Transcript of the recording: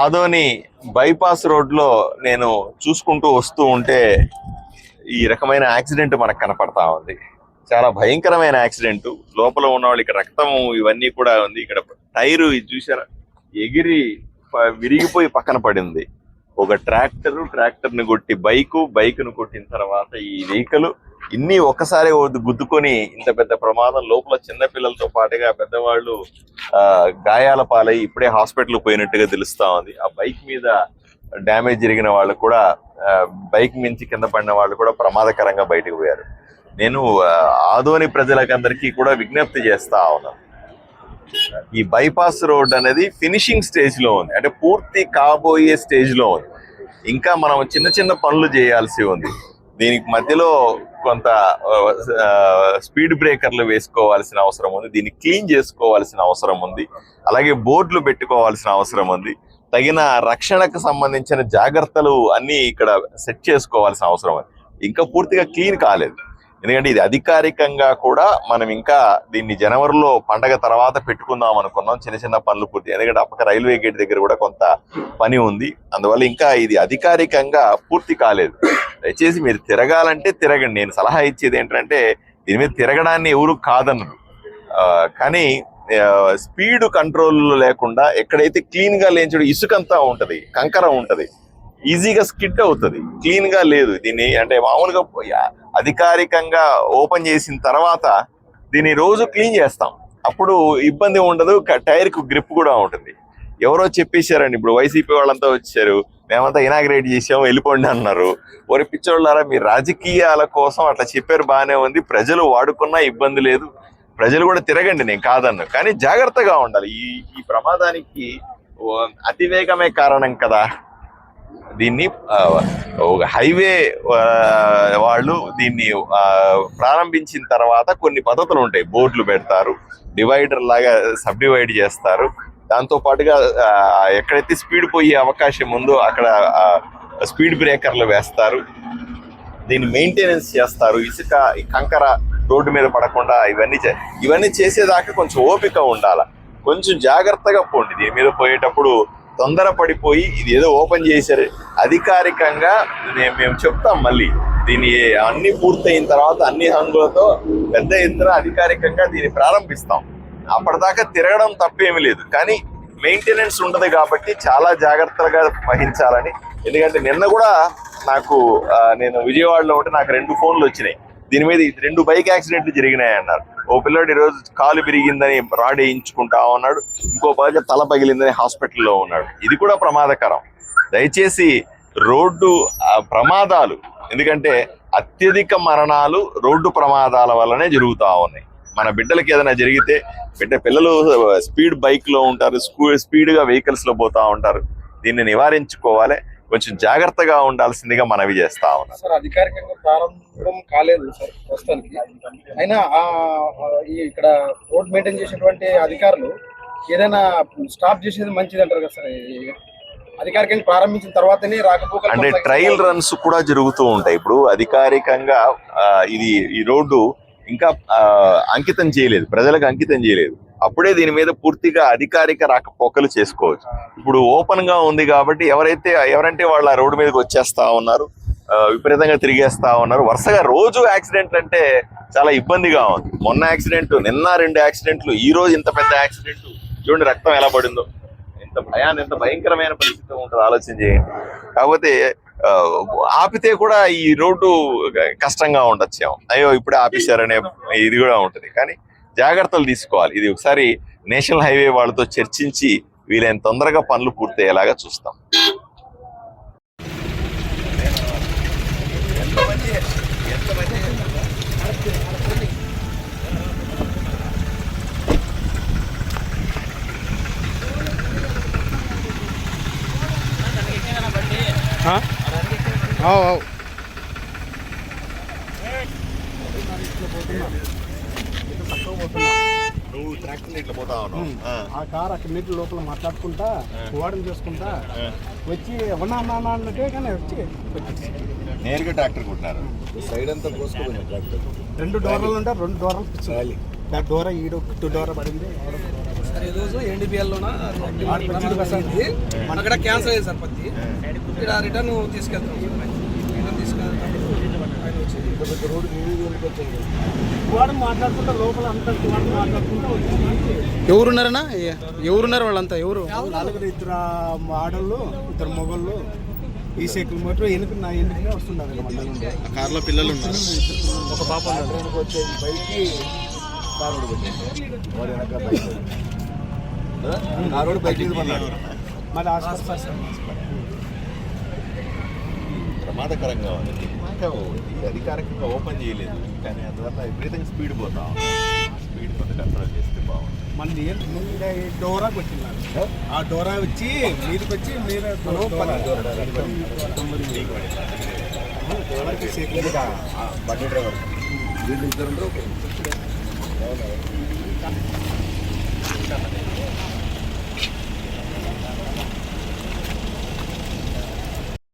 Adoni bypass రోడ్లో నేను చూసుకుంటూ వస్తూ ఉంటే ఈ రకమైన యాక్సిడెంట్ మనకు కనపడతా ఉంది. చాలా భయంకరమైన యాక్సిడెంట్. లోపల ఉన్న వాళ్ళు ఇక్కడ రక్తము ఇవన్నీ కూడా ఉంది. ఇక్కడ టైరు ఇది చూసారా ఎగిరి విరిగిపోయి పక్కన పడింది. ఒక ట్రాక్టర్ ట్రాక్టర్ని కొట్టి బైక్ బైక్ను కొట్టిన తర్వాత ఈ వెహికల్ ఇన్ని ఒక్కసారి గుద్దుకొని ఇంత పెద్ద ప్రమాదం లోపల చిన్న పిల్లలతో పాటుగా పెద్దవాళ్ళు ఆ, గాయాల పాలై ఇప్పుడే హాస్పిటల్ పోయినట్టుగా తెలుస్తా ఉంది. ఆ బైక్ మీద డ్యామేజ్ జరిగిన వాళ్ళు కూడా బైక్ మించి కింద పడిన వాళ్ళు కూడా ప్రమాదకరంగా బయటకు పోయారు. నేను ఆదోని ప్రజలకందరికీ కూడా విజ్ఞప్తి చేస్తా ఉన్నాను ఈ బైపాస్ రోడ్ అనేది ఫినిషింగ్ స్టేజ్లో ఉంది. అంటే పూర్తి కాబోయే స్టేజ్లో ఉంది. ఇంకా మనం చిన్న చిన్న పనులు చేయాల్సి ఉంది. దీనికి మధ్యలో కొంత ఆ, స్పీడ్ బ్రేకర్లు వేసుకోవాల్సిన అవసరం ఉంది. దీన్ని క్లీన్ చేసుకోవాల్సిన అవసరం ఉంది. అలాగే బోర్డులు పెట్టుకోవాల్సిన అవసరం ఉంది. తగిన రక్షణకు సంబంధించిన జాగ్రత్తలు అన్ని ఇక్కడ సెట్ చేసుకోవాల్సిన అవసరం ఉంది. ఇంకా పూర్తిగా క్లీన్ కాలేదు. ఎందుకంటే ఇది అధికారికంగా కూడా మనం ఇంకా దీన్ని జనవరిలో పండగ తర్వాత పెట్టుకుందాం అనుకున్నాం. చిన్న చిన్న పనులు పూర్తి ఎందుకంటే అప్పక రైల్వే గేట్ దగ్గర కూడా కొంత పని ఉంది. అందువల్ల ఇంకా ఇది అధికారికంగా పూర్తి కాలేదు. దయచేసి మీరు తిరగాలంటే తిరగండి. నేను సలహా ఇచ్చేది ఏంటంటే దీని మీద తిరగడాన్ని ఎవరు కాదనరు. కానీ స్పీడ్ కంట్రోల్ లేకుండా ఎక్కడైతే క్లీన్గా లేని చోట ఇసుకంతా ఉంటుంది కంకర ఉంటుంది. ఈజీగా స్కిడ్ అవుతుంది. క్లీన్గా లేదు. దీన్ని అంటే మామూలుగా అధికారికంగా ఓపెన్ చేసిన తర్వాత దీన్ని రోజు క్లీన్ చేస్తాం. అప్పుడు ఇబ్బంది ఉండదు. టైర్కు గ్రిప్ కూడా ఉంటుంది. ఎవరో చెప్పేశారండి. ఇప్పుడు వైసీపీ వాళ్ళంతా వచ్చారు. మేమంతా ఇనాగ్రేట్ చేసాము వెళ్ళిపోండి అన్నారు. ఒరి పిచ్చోళ్ళారా మీ రాజకీయాల కోసం అట్లా చెప్పారు. బాగానే ఉంది. ప్రజలు వాడుకున్నా ఇబ్బంది లేదు. ప్రజలు కూడా తిరగండి. నేను కాదన్ను. కానీ జాగ్రత్తగా ఉండాలి. ఈ ఈ ప్రమాదానికి ఓ, అతివేగమే కారణం కదా. దీన్ని ఒక హైవే వాళ్ళు దీన్ని ప్రారంభించిన తర్వాత కొన్ని పద్ధతులు ఉంటాయి. బోర్డులు పెడతారు డివైడర్ లాగా సబ్ డివైడ్ చేస్తారు. దాంతో పాటుగా ఎక్కడైతే స్పీడ్ పోయే అవకాశం ఉందో అక్కడ స్పీడ్ బ్రేకర్లు వేస్తారు. దీన్ని మెయింటెనెన్స్ చేస్తారు. ఇసుక ఈ కంకర రోడ్డు మీద పడకుండా ఇవన్నీ చే- ఇవన్నీ చేసేదాకా కొంచెం ఓపిక ఉండాల. కొంచెం జాగ్రత్తగా పోండి. దీని మీద పోయేటప్పుడు తొందరపడిపోయి ఇది ఏదో ఓపెన్ చేశారు. అధికారికంగా నే- మేము చెప్తాం మళ్ళీ. దీని అన్ని పూర్తయిన తర్వాత అన్ని హంగులతో పెద్ద ఎత్తున అధికారికంగా దీన్ని ప్రారంభిస్తాం. అప్పటిదాకా తిరగడం తప్పేమీ లేదు. కానీ మెయింటెనెన్స్ ఉండదు కాబట్టి చాలా జాగ్రత్తగా వహించాలని. ఎందుకంటే నిన్న కూడా నాకు నేను విజయవాడలో ఉంటే నాకు రెండు ఫోన్లు వచ్చినాయి. దీని మీద రెండు బైక్ యాక్సిడెంట్లు జరిగినాయి అన్నారు. ఓ పిల్లాడు ఈరోజు కాలు విరిగిందని రాడ్ వేయించుకుంటా ఉన్నాడు. ఇంకో పక్క తల పగిలిందని హాస్పిటల్లో ఉన్నాడు. ఇది కూడా ప్రమాదకరం. దయచేసి రోడ్డు ప్రమాదాలు ఎందుకంటే అత్యధిక మరణాలు రోడ్డు ప్రమాదాల వల్లనే జరుగుతూ ఉన్నాయి. మన బిడ్డలకి ఏదైనా జరిగితే బిడ్డ పిల్లలు స్పీడ్ బైక్లో ఉంటారు స్కూ స్పీడ్గా వెహికల్స్లో పోతూ ఉంటారు. దీన్ని నివారించుకోవాలి. కొంచెం జాగ్రత్తగా ఉండాల్సిందిగా మనవి చేస్తా ఉన్నాను. సార్ అధికారికంగా ప్రారంభం కాలేదు సార్ ప్రస్తుతానికి. అయినా ఇక్కడ రోడ్ మెయింటైన్ చేసేటువంటి అధికారులు ఏదైనా స్టాప్ చేసేది మంచిది అంటారు కదా సార్ అధికారికంగా ప్రారంభించిన తర్వాతనే రాకపోకలు అంటే. ట్రయల్ రన్స్ కూడా జరుగుతూ ఉంటాయి. ఇప్పుడు అధికారికంగా ఇది ఈ రోడ్డు ఇంకా అంకితం చేయలేదు. ప్రజలకు అంకితం చేయలేదు. అప్పుడే దీని మీద పూర్తిగా అధికారిక రాకపోకలు చేసుకోవచ్చు. ఇప్పుడు ఓపెన్గా ఉంది కాబట్టి ఎవరైతే ఎవరంటే వాళ్ళు ఆ రోడ్డు మీదకి వచ్చేస్తా ఉన్నారు విపరీతంగా తిరిగేస్తా ఉన్నారు. వరుసగా రోజు యాక్సిడెంట్లు అంటే చాలా ఇబ్బందిగా ఉంది. మొన్న యాక్సిడెంట్ నిన్న రెండు యాక్సిడెంట్లు ఈ రోజు ఇంత పెద్ద యాక్సిడెంట్. చూడండి రక్తం ఎలా పడిందో. ఎంత భయాన్ని ఎంత భయంకరమైన పరిస్థితి ఉంటుంది ఆలోచన చేయండి. కాకపోతే ఆపితే కూడా ఈ రోడ్డు కష్టంగా ఉండొచ్చేమో. అయ్యో ఇప్పుడే ఆపేశారనే ఇది కూడా ఉంటుంది. కానీ జాగ్రత్తలు తీసుకోవాలి. ఇది ఒకసారి నేషనల్ హైవే వాళ్ళతో చర్చించి వీలైన తొందరగా పనులు పూర్తయ్యేలాగా చూస్తాం. నువ్వు ట్రాక్టర్ ఇట్లా పోతా ఆ. కార్ అక్కడ నీటి లోపల మాట్లాడుకుంటా ఓడని చేసుకుంటా వచ్చి ఉన్నా అన్నా అన్నా అన్నట్టే కానీ వచ్చి నేరుగా ట్రాక్టర్ కొట్టినారు. సైడ్ అంతా కోసుకోపోయింది ట్రాక్టర్. రెండు డోర్లు ఉంటే రెండు డోర్లు పిచ్చింది డోర ఈడు టూ డోర పడింది. సార్ ఈ రోజు ఎన్డీపీఎల్లోన? అయింది అక్కడ క్యాన్సల్ అయ్యింది సార్ పత్తి ఇక్కడ రిటర్న్ తీసుకెళ్తాం రిటర్న్ తీసుకెళ్తాం. వచ్చి వాడు మాట్లాడుకుంటా లోపల అంతా వాడు మాట్లాడుకుంటా వచ్చి ఎవరున్నారన్నా? ఎవరున్నారు వాళ్ళంతా? ఎవరు? నలుగురు ఇద్దరు ఆడళ్ళు ఇద్దరు మొగళ్ళు. ఈ సైకిల్ మోటార్ ఎనుక నా ఎన్నికనే వస్తున్నారు మండలం కార్లో పిల్లలు ఉన్నారు. ఒక పాప వచ్చేది బైక్కి మరి హాస్పిటల్ ప్రమాదకరంగా ఉంది. ఇంకా అధికారికంగా ఓపెన్ చేయలేదు. కానీ అందువల్ల విపరీతంగా స్పీడ్ పోతాం స్పీడ్ కొంత కంట్రోల్ చేస్తే బాగుంటుంది. మన డోరాకి వచ్చింది ఆ? డోరా వచ్చి మీదకి వచ్చి మీరు బండి